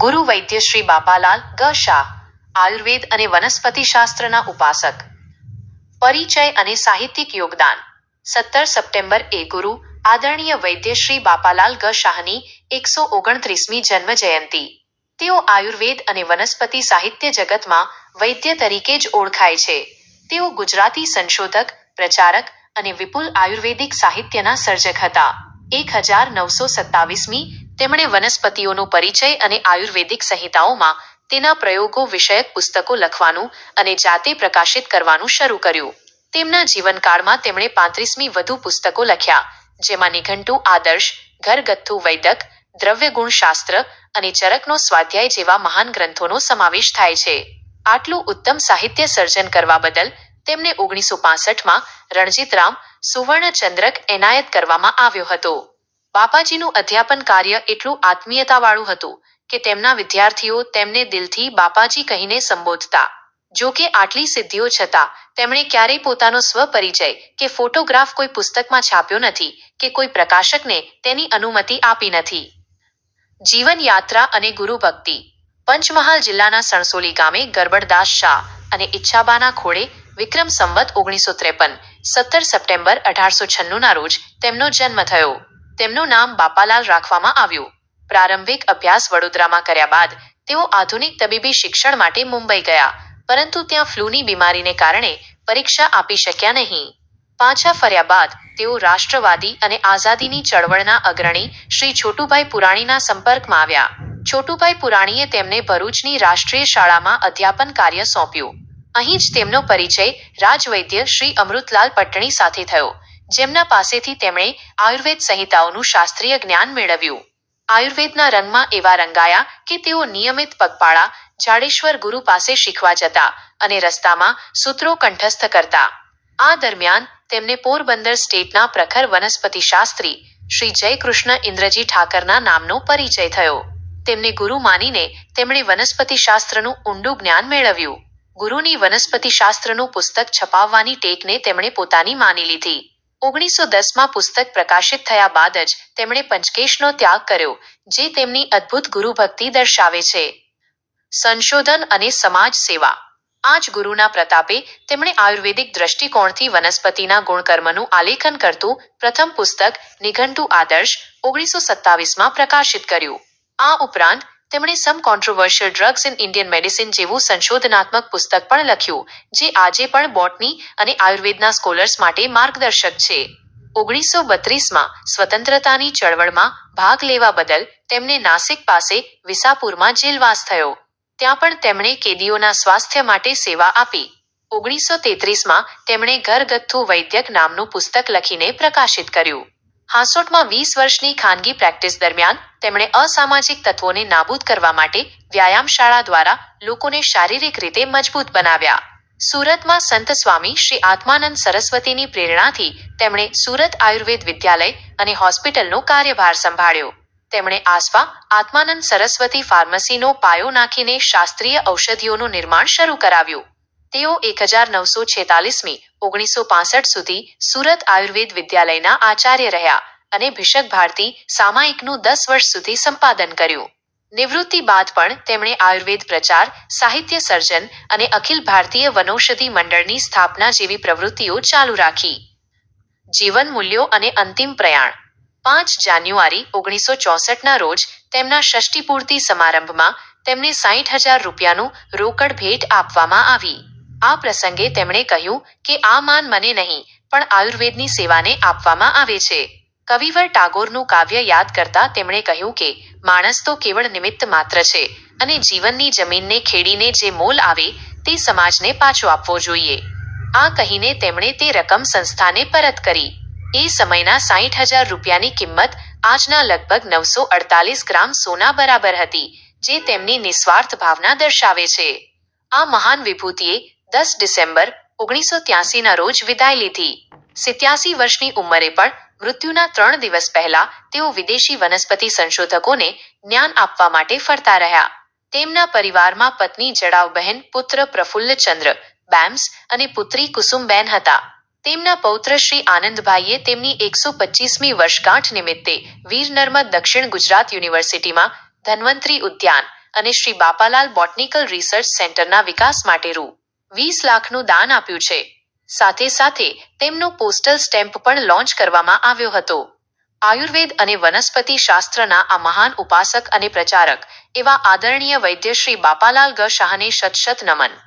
ગુરુ વૈદ્ય શ્રી બાપાલાલ ગ શાહ, આયુર્વેદ અને વનસ્પતિ શાસ્ત્રના ઉપાસક. પરિચય અને સાહિત્યિક યોગદાન. સત્તર સપ્ટેમ્બર એ ગુરુ આદરણીય વૈદ્ય શ્રી બાપાલાલ ગ શાહની એકસો ઓગણત્રીસમી જન્મ જયંતિ તેઓ આયુર્વેદ અને વનસ્પતિ સાહિત્ય જગતમાં વૈદ્ય તરીકે જ ઓળખાય છે. તેઓ ગુજરાતી સંશોધક, પ્રચારક અને વિપુલ આયુર્વેદિક સાહિત્યના સર્જક હતા. એક હજાર નવસો સત્તાવીસમી તેમણે વનસ્પતિઓનો પરિચય અને આયુર્વેદિક સંહિતાઓમાં તેના પ્રયોગો વિષયક પુસ્તકો લખવાનું અને જાતે પ્રકાશિત કરવાનું શરૂ કર્યું. તેમના જીવનકાળમાં તેમણે પાંત્રીસમી વધુ પુસ્તકો લખ્યા, જેમાં નિઘંટુ આદર્શ, ઘરગથ્થુ વૈદક દ્રવ્યગુણશાસ્ત્ર અને ચરકનો સ્વાધ્યાય જેવા મહાન ગ્રંથોનો સમાવેશ થાય છે. આટલું ઉત્તમ સાહિત્ય સર્જન કરવા બદલ તેમને ઓગણીસો પાસઠમાં રણજીતરામ સુવર્ણચંદ્રક એનાયત કરવામાં આવ્યો હતો. બાપાજીનું અધ્યાપન કાર્ય એટલું આત્મીયતાવાળું હતું કે તેમના વિદ્યાર્થીઓ તેમને દિલથી બાપાજી કહીને સંબોધતા. જો કે આટલી સિદ્ધિઓ છતાં તેમણે ક્યારેય પોતાનો સ્વપરિચય કે ફોટોગ્રાફ કોઈ પુસ્તકમાં છાપ્યો નથી કે કોઈ પ્રકાશકને તેની અનુમતિ આપી નથી. જીવન યાત્રા અને ગુરુ ભક્તિ પંચમહાલ જિલ્લાના સણસોલી ગામે ગરબડદાસ શાહ અને ઈચ્છાબાના ખોડે વિક્રમ સંવત ઓગણીસો ત્રેપન, સત્તર સપ્ટેમ્બર અઢારસો છન્નુના રોજ તેમનો જન્મ થયો. તેમનું નામ બાપાલાલ રાખવામાં આવ્યું. પ્રારંભિક અભ્યાસ વડોદરામાં કર્યા બાદ તેઓ આધુનિક તબીબી શિક્ષણ માટે મુંબઈ ગયા, પરંતુ ત્યાં ફ્લૂની બીમારીને કારણે પરીક્ષા આપી શક્યા નહીં. પાછા ફર્યા બાદ તેઓ રાષ્ટ્રવાદી અને આઝાદીની ચળવળના અગ્રણી શ્રી છોટુભાઈ પુરાણીના સંપર્કમાં આવ્યા. છોટુભાઈ પુરાણીએ તેમને ભરૂચની રાષ્ટ્રીય શાળામાં અધ્યાપન કાર્ય સોંપ્યું. અહીં જ તેમનો પરિચય રાજવૈદ્ય શ્રી અમૃતલાલ પટ્ટણી સાથે થયો. જેમના પાસેથી તેમણે આયુર્વેદ સંહિતાઓનું શાસ્ત્રીય જ્ઞાન મેળવ્યું. આયુર્વેદના રંગમાં એવા રંગાયા કે તેઓ નિયમિત પગપાળા, જાડેશ્વર ગુરુ પાસે શીખવા જતા અને રસ્તામાં સૂત્રો કંઠસ્થ કરતા. આ દરમિયાન તેમને પોરબંદર સ્ટેટના પ્રખર વનસ્પતિ શાસ્ત્રી શ્રી જયકૃષ્ણ ઇન્દ્રજી ઠાકરના નામનો પરિચય થયો. તેમને ગુરુ માનીને તેમણે વનસ્પતિ શાસ્ત્રનું ઊંડું જ્ઞાન મેળવ્યું. ગુરુની વનસ્પતિ શાસ્ત્રનું પુસ્તક છપાવવાની ટેકને તેમણે પોતાની માની લીધી. ઓગણીસો દસમાં પુસ્તક પ્રકાશિત થયા બાદ જ તેમણે પંચકેશનો ત્યાગ કર્યો, જે તેમની અદ્ભુત ગુરુભક્તિ દર્શાવે છે. સંશોધન અને સમાજ સેવા. આ જ ગુરુના પ્રતાપે તેમણે આયુર્વેદિક દ્રષ્ટિકોણથી વનસ્પતિના ગુણકર્મનું આલેખન કરતું પ્રથમ પુસ્તક નિઘંટુ આદર્શ ઓગણીસો સત્તાવીસમાં પ્રકાશિત કર્યું. આ ઉપરાંત તેમણે some controversial drugs in Indian medicine જેવું સંશોધનાત્મક પુસ્તક પણ લખ્યું, જે આજે પણ બોટની અને આયુર્વેદના સ્કોલર્સ માટે માર્ગદર્શક છે. ઓગણીસો બત્રીસમાં સ્વતંત્રતાની ચળવળમાં ભાગ લેવા બદલ તેમને નાસિક પાસે વિસાપુરમાં જેલવાસ થયો. ત્યાં પણ તેમણે કેદીઓના સ્વાસ્થ્ય માટે સેવા આપી. ઓગણીસો તેત્રીસમાં તેમણે ઘરગથ્થુ વૈદ્યક નામનું પુસ્તક લખીને પ્રકાશિત કર્યું. હાંસોટમાં વીસ વર્ષની ખાનગી પ્રેક્ટિસ દરમિયાન તેમણે અસામાજિક તત્વોને નાબૂદ કરવા માટે વ્યાયામશાળા દ્વારા લોકોને શારીરિક રીતે મજબૂત બનાવ્યા. સુરતમાં સંત સ્વામી શ્રી આત્માનંદ સરસ્વતીની પ્રેરણાથી તેમણે સુરત આયુર્વેદ વિદ્યાલય અને હોસ્પિટલનો કાર્યભાર સંભાળ્યો. તેમણે આસવા, આત્માનંદ સરસ્વતી ફાર્મસીનો પાયો નાખીને શાસ્ત્રીય ઔષધિઓનું નિર્માણ શરૂ કરાવ્યું. તેઓ એક હજાર નવસો છેતાલીસમી, ઓગણીસો પાસઠ સુધી સુરત આયુર્વેદ વિદ્યાલયના આચાર્ય રહ્યા અને ભિષક ભારતી સામાયિકનું દસ વર્ષ સુધી સંપાદન કર્યું. નિવૃત્તિ બાદ પણ તેમણે આયુર્વેદ પ્રચાર, સાહિત્ય સર્જન અને અખિલ ભારતીય વનૌષધિ મંડળની સ્થાપના જેવી પ્રવૃત્તિઓ ચાલુ રાખી. જીવન મૂલ્યો અને અંતિમ પ્રયાણ. પાંચ જાન્યુઆરી, ઓગણીસો ચોસઠના રોજ તેમના ષષ્ઠીપૂર્તિ સમારંભમાં તેમને સાહીઠ હજાર રૂપિયાનું રોકડ ભેટ આપવામાં આવી. આ પ્રસંગે તેમણે કહ્યું કે આ માન મને નહીં, પણ આયુર્વેદની સેવાને આપવામાં આવે છે. કવિવર ટાગોરનું કાવ્ય યાદ કરતા તેમણે કહ્યું કે, માણસ તો કેવળ નિમિત્ત માત્ર છે અને જીવનની જમીનને ખેડીને જે મોલ આવે, તે સમાજને પાછો આપવો જોઈએ. આ કહીને તેમણે તે રકમ સંસ્થાને પરત કરી. એ સમયના સાહીઠ હજાર રૂપિયાની કિંમત આજના લગભગ નવસો અડતાલીસ ગ્રામ સોના બરાબર હતી, જે તેમની નિસ્વાર્થ ભાવના દર્શાવે છે. આ મહાન વિભૂતિએ દસ ડિસેમ્બર ઓગણીસો ત્યાસીના રોજ વિદાય લીધી. સિત્યાસી વર્ષની ઉંમરે પણ મૃત્યુના ત્રણ દિવસ પહેલા તેઓ વિદેશી વનસ્પતિ સંશોધકોને જ્ઞાન આપવા માટે ફરતા રહ્યા. તેમના પરિવારમાં પત્ની જડાવબહેન પુત્ર પ્રફુલ્લચંદ્ર, બેમ્સ અને પુત્રી કુસુમબેન હતા. તેમના પૌત્ર શ્રી આનંદભાઈએ તેમની એકસો પચીસમી વર્ષગાંઠ નિમિત્તે વીર નર્મદ દક્ષિણ ગુજરાત યુનિવર્સિટીમાં ધન્વંતરી ઉદ્યાન અને શ્રી બાપાલાલ બોટનિકલ રિસર્ચ સેન્ટરના વિકાસ માટે રૂ. વીસ લાખનું દાન આપ્યું છે. સાથે સાથે તેમનો પોસ્ટલ સ્ટેમ્પ પણ લોન્ચ કરવામાં આવ્યો હતો. આયુર્વેદ અને વનસ્પતિ શાસ્ત્રના આ મહાન ઉપાસક અને પ્રચારક એવા આદરણીય વૈદ્ય શ્રી બાપાલાલ ગ શાહને શત શત નમન.